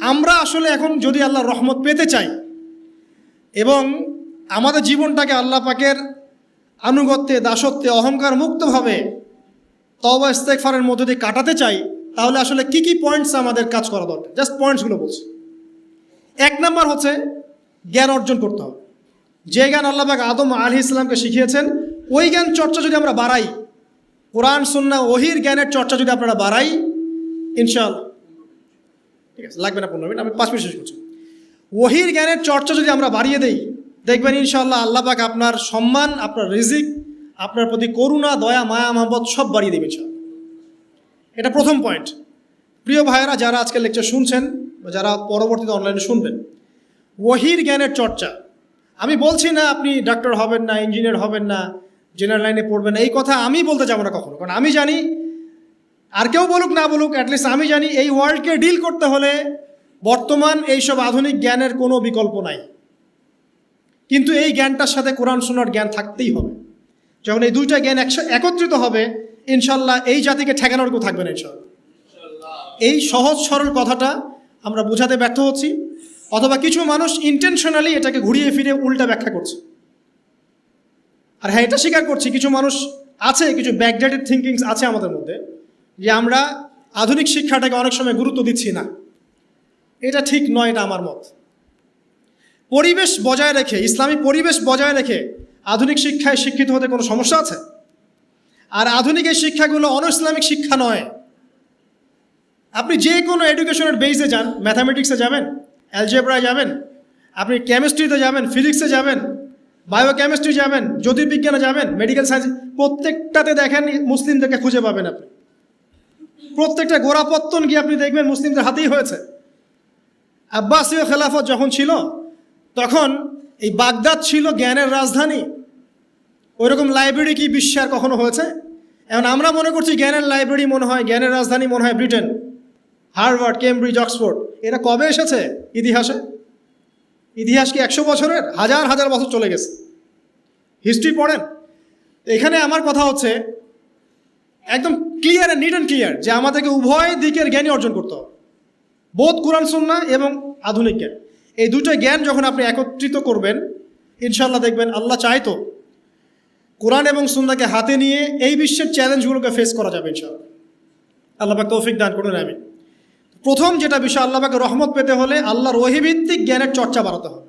আমরা আসলে এখন যদি আল্লাহ রহমত পেতে চাই এবং আমাদের জীবনটাকে আল্লাহ পাকের আনুগত্যে, দাসত্বে, অহংকার মুক্তভাবে তবা ইস্তেকফারের মধ্য দিয়ে কাটাতে চাই, তাহলে আসলে কি কি পয়েন্টস আমাদের কাজ করা দরকার? জাস্ট পয়েন্টসগুলো বলছি। এক নাম্বার হচ্ছে জ্ঞান অর্জন করতে হবে। যে জ্ঞান আল্লাহবাক আদম আলি ইসলামকে শিখিয়েছেন, ওই জ্ঞান চর্চা যদি আমরা বাড়াই, কোরআন সুন্না ওহির জ্ঞানের চর্চা যদি আপনারা বাড়াই, ইনশাআল্লাহ। ঠিক আছে, লাগবে না পনেরো মিনিট, আমি পাঁচ মিনিট শেষ করছি। ওহির জ্ঞানের চর্চা যদি আমরা বাড়িয়ে দেই, দেখবেন ইনশাল্লাহ আল্লাহ পাক আপনার সম্মান, আপনার রিজিক, আপনার প্রতি করুণা, দয়া, মায়া, মহব্বত সব বাড়িয়ে দেবে ইনশাআল্লাহ। এটা প্রথম পয়েন্ট প্রিয় ভাইয়েরা, যারা আজকে লেকচার শুনছেন যারা পরবর্তীতে অনলাইনে শুনবেন, ওহির জ্ঞানের চর্চা। আমি বলছি না আপনি ডাক্তার হবেন না ইঞ্জিনিয়ার হবেন না জেনারেল লাইনে পড়বেন না, এই কথা আমি বলতে যাব না কখনো। কারণ আমি জানি আর কেউ বলুক না বলুক অ্যাটলিস্ট আমি জানি এই ওয়ার্ল্ডকে ডিল করতে হলে বর্তমান এইসব আধুনিক জ্ঞানের কোনো বিকল্প নাই। কিন্তু এই জ্ঞানটার সাথে কোরআন শোনার জ্ঞান থাকতেই হবে। যখন এই দুইটা জ্ঞান একত্রিত হবে ইনশাল্লাহ এই জাতিকে ঠেকানোর কেউ থাকবে না ইনশাল্লাহ এই সহজ সরল কথাটা আমরা বোঝাতে ব্যর্থ হচ্ছি, অথবা কিছু মানুষ ইন্টেনশনালি এটাকে ঘুরিয়ে ফিরে উল্টা ব্যাখ্যা করছে। আর হ্যাঁ এটা স্বীকার করছি, কিছু মানুষ আছে, কিছু ব্যাকডেটেড থিঙ্কিংস আছে আমাদের মধ্যে। যে আমরা আধুনিক শিক্ষাটাকে অনেক সময় গুরুত্ব দিচ্ছি না। এটা ঠিক নয়, এটা আমার মত। পরিবেশ বজায় রেখে, ইসলামী পরিবেশ বজায় রেখে আধুনিক শিক্ষায় শিক্ষিত হতে কোনো সমস্যা আছে? আর আধুনিক এই শিক্ষাগুলো অন ইসলামিক শিক্ষা নয়। আপনি যে কোনো এডুকেশনের বেসে যান ম্যাথামেটিক্সে যাবেন অ্যালজেব্রায় যাবেন, আপনি কেমিস্ট্রিতে যাবেন ফিজিক্সে যাবেন বায়োকেমিস্ট্রি যাবেন, জ্যোতির্বিজ্ঞানে যাবেন মেডিকেল সায়েন্স প্রত্যেকটাতে দেখেন মুসলিমদেরকে খুঁজে পাবেন আপনি। প্রত্যেকটা গোড়াপত্তন গিয়ে আপনি দেখবেন মুসলিমদের হাতেই হয়েছে। আব্বাসীয় খেলাফত যখন ছিল, তখন এই বাগদাদ ছিল জ্ঞানের রাজধানী। ওইরকম লাইব্রেরি কি বিশ্বে আর কখনো হয়েছে? এখন আমরা মনে করছি জ্ঞানের লাইব্রেরি মনে হয়, জ্ঞানের রাজধানী মনে হয় ব্রিটেন, হার্ভার্ড, কেমব্রিজ, অক্সফোর্ড। এরা কবে এসেছে ইতিহাসে? ইতিহাস কি একশো বছরের? হাজার হাজার বছর চলে গেছে। হিস্ট্রি পড়েন। এখানে আমার কথা হচ্ছে একদম ক্লিয়ার নিট অ্যান্ড ক্লিয়ার যে আমাদেরকে উভয় দিকের জ্ঞানই অর্জন করতে হবে। বোধ কোরআন, সুন্না এবং আধুনিক জ্ঞান। এই দুটো জ্ঞান যখন আপনি একত্রিত করবেন ইনশাল্লাহ দেখবেন আল্লাহ চাইতো কোরআন এবং সুন্নাকে হাতে নিয়ে এই বিশ্বের চ্যালেঞ্জগুলোকে ফেস করা যাবে ইনশাআল্লাহ। আল্লাহ পাক তৌফিক দান করুন আমি প্রথম যেটা বিষয়, আল্লাহ পাকে রহমত পেতে হলে আল্লাহর ওহিভিত্তিক জ্ঞানের চর্চা বাড়াতে হবে।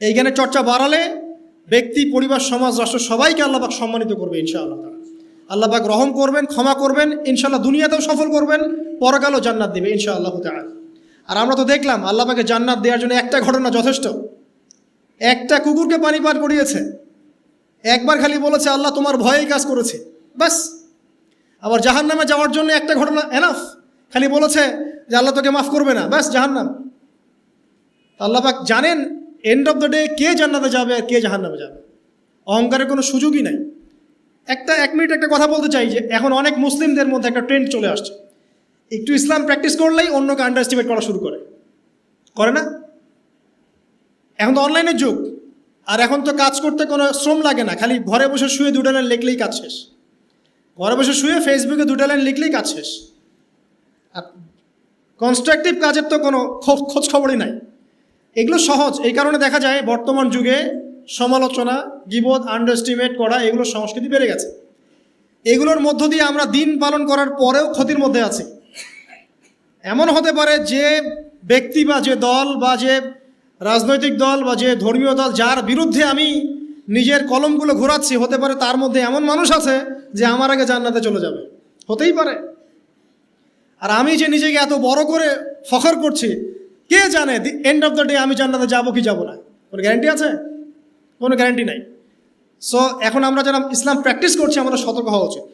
এই জ্ঞানের চর্চা বাড়ালে ব্যক্তি, পরিবার, সমাজ, রাষ্ট্র সবাইকে আল্লাহ পাক সম্মানিত করবে ইনশাআল্লাহ তাআলা। আল্লাহ পাক রহম করবেন, ক্ষমা করবেন ইনশাল্লাহ দুনিয়াতেও সফল করবেন, পরকালও জান্নাত দেবে, ইনশাআল্লাহ তাআলা। আর আমরা তো দেখলাম, আল্লাহ পাকে জান্নাত দেওয়ার জন্য একটা ঘটনা যথেষ্ট। একটা কুকুরকে পানি পার করিয়েছে। একবার খালি বলেছে, আল্লাহ তোমার ভয়েই কাজ করেছে। ব্যাস। আবার জাহান নামে যাওয়ার জন্য একটা ঘটনা এনাফ খালি বলেছে যে, আল্লাহ তোকে মাফ করবে না। ব্যাস জাহান নাম আল্লাহ পাক জানেন এন্ড অফ দ্য ডে কে জান্নাতে যাবে আর কে জাহান নামে যাবে। অহংকারের কোনো সুযোগই নাই। একটা, এক মিনিট একটা কথা বলতে চাই যে এখন অনেক মুসলিমদের মধ্যে একটা ট্রেন্ড চলে আসছে। একটু ইসলাম প্র্যাকটিস করলেই অন্যকে আন্ডার এস্টিমেট করা শুরু করে। করে না? এখন তো অনলাইনের যুগ। আর এখন তো কাজ করতে কোনো শ্রম লাগে না। খালি ঘরে বসে শুয়ে দুটো লাইন লিখলেই কাজ শেষ। ঘরে বসে শুয়ে ফেসবুকে দুটো লাইন লিখলেই কাজ শেষ। আর কনস্ট্রাকটিভ কাজের তো কোনো খোঁজ খবরই নাই। এগুলো সহজ। এই কারণে দেখা যায় বর্তমান যুগে সমালোচনা গিবোধ আন্ডারস্টিমেট করা, এগুলো সংস্কৃতি বেড়ে গেছে। এগুলোর মধ্য দিয়ে আমরা দিন পালন করার পরেও ক্ষতির মধ্যে আছি। এমন হতে পারে যে ব্যক্তি বা যে দল বা যে রাজনৈতিক দল বা যে ধর্মীয় দল, যার বিরুদ্ধে আমি নিজের কলমগুলো ঘোরাচ্ছি, হতে পারে তার মধ্যে এমন মানুষ আছে যে আমার আগে জান্নাতে চলে যাবে। হতেই পারে। আর আমি যে নিজেকে এত বড় করে ফখর করছি, কে জানে এন্ড অফ দ্য ডে আমি জান্নাতে যাব কি যাব না? কোনো গ্যারান্টি আছে? কোনো গ্যারান্টি নাই। সো এখন আমরা যারা ইসলাম প্র্যাকটিস করছি, আমাদের সতর্ক হওয়া উচিত।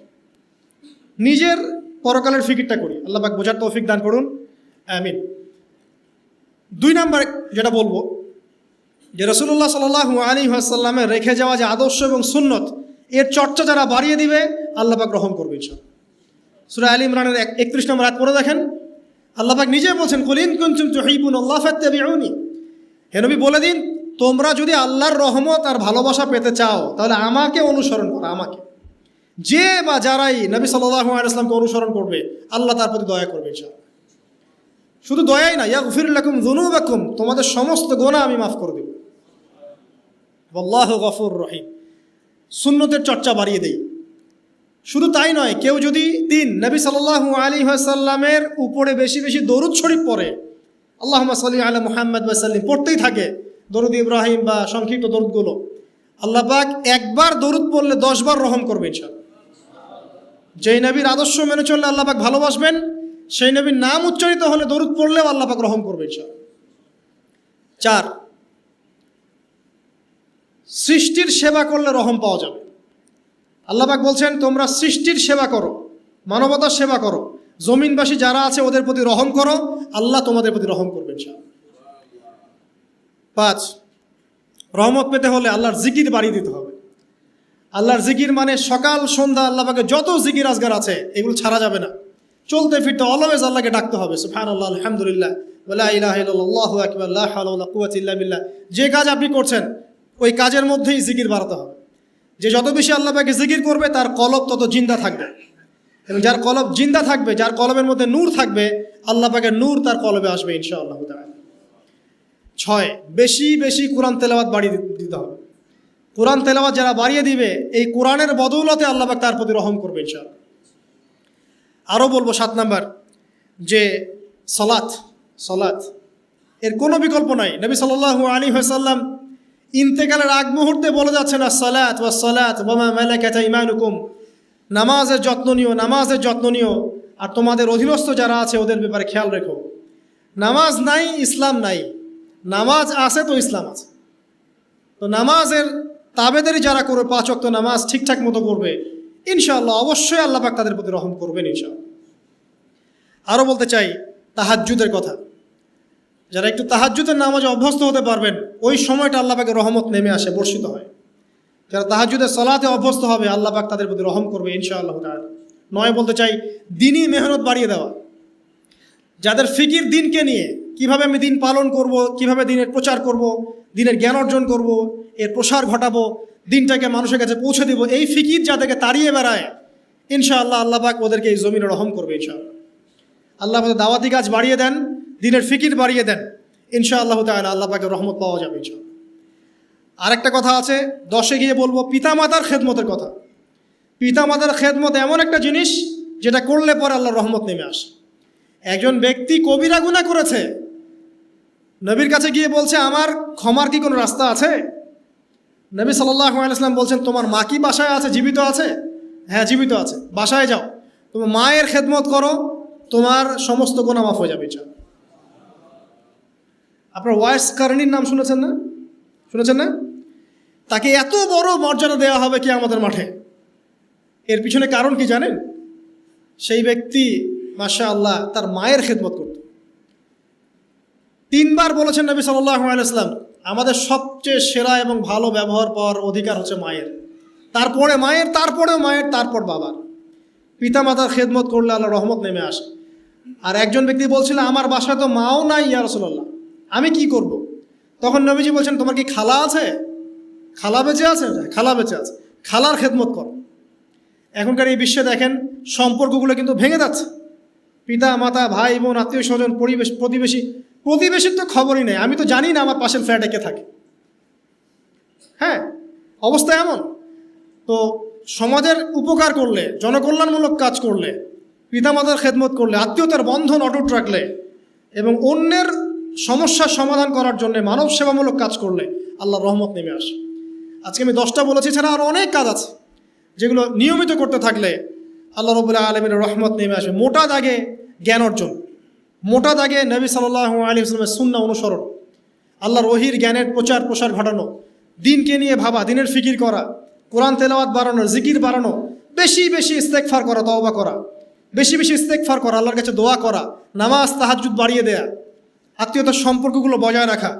নিজের পরকালের ফিকিরটা করি। আল্লাহ পাক বোঝার তৌফিক দান করুন। আমিন। দুই নাম্বার যেটা বলব, যে রসুল্লাহ সাল আলী আসাল্লামের রেখে যাওয়া যে আদর্শ এবং সুন্নত, এর চর্চা যারা বাড়িয়ে দিবে, আল্লাহ পাক গ্রহণ করবে ইনশাল সুরা আলী ইমরানের একত্রিশ নম্বর রাত পড়ে দেখেন। আল্লাহ পাক নিজে বলছেন কলিন কুনচুম তুহিবুন আল্লাহ ফাত্তাবিউনি। হে নবী বলে দিন তোমরা যদি আল্লাহর রহমত আর ভালোবাসা পেতে চাও, তাহলে আমাকে অনুসরণ করো, আমাকে। যে বা যারাই নবী সাল্লাহ অনুসরণ করবে, আল্লাহ তার প্রতি দয়া করবে ইনশাআল্লাহ। শুধু দয়াই না ইয়া গফিরুল্লাকুম জুনুবাকুম তোমাদের সমস্ত গোনা আমি মাফ করে দেব। আল্লাহ গফুর রহিম। সুন্নতের চর্চা বাড়িয়ে দেই। শুধু তাই নয়, কেউ যদি দিন নবী সাল্লাল্লাহু আলী সাল্লামের উপরে বেশি বেশি দরুদ শরীফ পড়ে আল্লাহ সাল্লি আলা মুহাম্মদ সাল্লিম পড়তেই থাকে দরুদ ইব্রাহিম বা সংক্ষিপ্ত দরুদগুলো। আল্লাহ পাক একবার দরুদ পড়লে দশবার রহম করবে ইনশাআল্লাহ। যেই নবীর আদর্শ মেনে চললে আল্লাহ পাক ভালোবাসবেন, সেই নবীর নাম উচ্চারিত হলে দরুদ পড়লেও আল্লাহ পাক রহম করবে ইনশাআল্লাহ। চার, সৃষ্টির সেবা করলে রহম পাওয়া যাবে। আল্লাহ পাক বলছেন, তোমরা সৃষ্টির সেবা করো, মানবতার সেবা করো। জমিনবাসী যারা আছে ওদের প্রতি রহম করো, আল্লাহ তোমাদের প্রতি রহম করবেন ইনশাআল্লাহ। পাঁচ, রহমত পেতে হলে আল্লাহর জিকির বাড়িয়ে দিতে হবে। আল্লাহর জিকির মানে সকাল, সন্ধ্যা আল্লাহ পাকে যত জিকির আজগার আছে, এগুলো ছাড়া যাবে না। চলতে ফিরতে অলওয়েজ আল্লাহকে ডাকতে হবে সুফান আল্লাহ আলহামদুলিল্লাহ যে কাজ আপনি করছেন, ওই কাজের মধ্যেই জিকির বাড়াতে হবে। যে যত বেশি আল্লাহ পাকে জিকির করবে, তার কলব তত জিন্দা থাকবে। এবং যার কলব জিন্দা থাকবে, যার কলবের মধ্যে নূর থাকবে আল্লাহ পাকের নূর তার কলবে আসবে, ইনশাআল্লাহ তাআলা। ছয়, বেশি বেশি কোরআন তেলাওয়াত বাড়িয়ে দিতে হবে। কোরআন তেলাওয়াত যারা বাড়িয়ে দিবে, এই কোরআনের বদৌলতে আল্লাহ পাক তার প্রতি রহম করবে ইনশাআল্লাহ। আরও বলব সাত নাম্বার, যে সলাৎ সলাৎ এর কোনো বিকল্প নাই। নবী সাল্লাল্লাহু আলী হাসাল্লাম ইন্তেকালের আগ মুহূর্তে বলে যাচ্ছেন সালাত ওয়া সালাত ওয়ামা মালাকাত ইমানুকুম নামাজের যত্ন নিও, নামাজের যত্ন নিও। আর তোমাদের অধীনস্থ যারা আছে, ওদের ব্যাপারে খেয়াল রেখো। নামাজ নাই, ইসলাম নাই। নামাজ আছে তো ইসলাম আছে। তো নামাজের তাবেদারি যারা করবে, পাঁচ ওয়াক্ত নামাজ ঠিকঠাক মতো করবে, ইনশাআল্লাহ অবশ্যই আল্লাহ পাক তাদের প্রতি রহম করবেন ইনশাআল্লাহ। আরও বলতে চাই, তাহাজ্জুদের কথা। যারা একটু তাহাজ্জুদের নামাজে অভ্যস্ত হতে পারবেন, ওই সময়টা আল্লাহ পাকের রহমত নেমে আসে, বর্ষিত হয়। যারা তাহাজ্জুদের সলাতে অভ্যস্ত হবে, আল্লাহ পাক তাদের প্রতি রহম করবে ইনশাআল্লাহ তাআলা। নয় বলতে চাই, দিনই মেহনত বাড়িয়ে দেওয়া। যাদের ফিকির দিনকে নিয়ে কীভাবে আমি দিন পালন করব, কীভাবে দিনের প্রচার করব, দিনের জ্ঞান অর্জন করব, এর প্রসার ঘটাবো, দিনটাকে মানুষের কাছে পৌঁছে দিব, এই ফিকির যাদেরকে তাড়িয়ে বেড়ায়, ইনশাআল্লাহ আল্লাহ পাক ওদেরকে এই জমিনে রহম করবে ইনশাআল্লাহ। আল্লাহ পাক দাওয়াতি কাজ বাড়িয়ে দেন, দিনের ফিকির বাড়িয়ে দেন, ইনশাআল্লাহ তাআলা আল্লাহ রহমত পাওয়া যাবে ইনশাআল্লাহ। আরেকটা কথা আছে, দশে গিয়ে বলব পিতামাতার খেদমতের কথা। পিতামাতার খেদমত এমন একটা জিনিস, যেটা করলে পরে আল্লাহর রহমত নেমে আসে। একজন ব্যক্তি কবিরা গুণা করেছে নবীর কাছে গিয়ে বলছে, আমার ক্ষমার কি কোনো রাস্তা আছে? নবী সাল্লাহ বলছেন, তোমার মা কি বাসায় আছে? জীবিত আছে? হ্যাঁ জীবিত আছে। বাসায় যাও। তোমার মায়ের খেদমত করো, তোমার সমস্ত গোনা মাফ হয়ে যাবে। আপনার ওয়াইস কারণীর নাম শুনেছেন না? শুনেছেন না? তাকে এত বড় মর্যাদা দেওয়া হবে কি আমাদের মাঠে। এর পিছনে কারণ কি জানেন? সেই ব্যক্তি মাশা আল্লাহ তার মায়ের খেদমত তিনবার বলেছেন নবী আলাইসলাম আমাদের সবচেয়ে সেরা এবং ভালো ব্যবহার পাওয়ার অধিকার হচ্ছে মায়ের। তারপরে মায়ের, তারপরেও মায়ের, তারপর বাবার। পিতামাতার খেদমত করলে আল্লাহ রহমত নেমে আসে। আর একজন ব্যক্তি বলছিল, আমার বাসায় তো মাও নাই ইয়া রসুল্লাহ আমি কি করব। তখন নবীজি বলছেন, তোমার কি খালা আছে? খালা বেঁচে আছে? খালা বেঁচে আছে। খালার খেদমত কর। এখনকার এই বিশ্বে দেখেন, সম্পর্কগুলো কিন্তু ভেঙে যাচ্ছে। পিতা, মাতা, ভাই, বোন আত্মীয় স্বজন পরিবেশ, প্রতিবেশী প্রতিবেশীর তো খবরই নেই। আমি তো জানি না আমার পাশের ফ্ল্যাটে কে থাকে। হ্যাঁ অবস্থা এমন। তো সমাজের উপকার করলে, জনকল্যাণমূলক কাজ করলে, পিতামাতার খেদমত করলে, আত্মীয়তার বন্ধন অটুট রাখলে, এবং অন্যের সমস্যার সমাধান করার জন্য মানব সেবামূলক কাজ করলে আল্লাহ রহমত নেমে আসে। আজকে আমি দশটা বলেছি ছাড়া আরও অনেক কাজ আছে, যেগুলো নিয়মিত করতে থাকলে আল্লাহ রবুল্লাহ আলমীর রহমত নেমে আসে মোটা দাগে জ্ঞান অর্জন। মোটা দাগে নবী সাল্লাহ আলী ইসলামের সুন্না অনুসরণ, আল্লাহর ওহির জ্ঞানের প্রচার প্রসার ঘটানো, দিনকে নিয়ে ভাবা, দিনের ফিকির করা, কোরআন তেলাওয়াত বাড়ানো, জিকির বাড়ানো, বেশি বেশি ইস্তেকফার করা, তওবা করা, বেশি বেশি ইস্তেকফার করা, আল্লাহর কাছে দোয়া করা, নামাজ তাহাজুদ বাড়িয়ে দেয়া, আত্মীয়তার সম্পর্কগুলো বজায় রাখা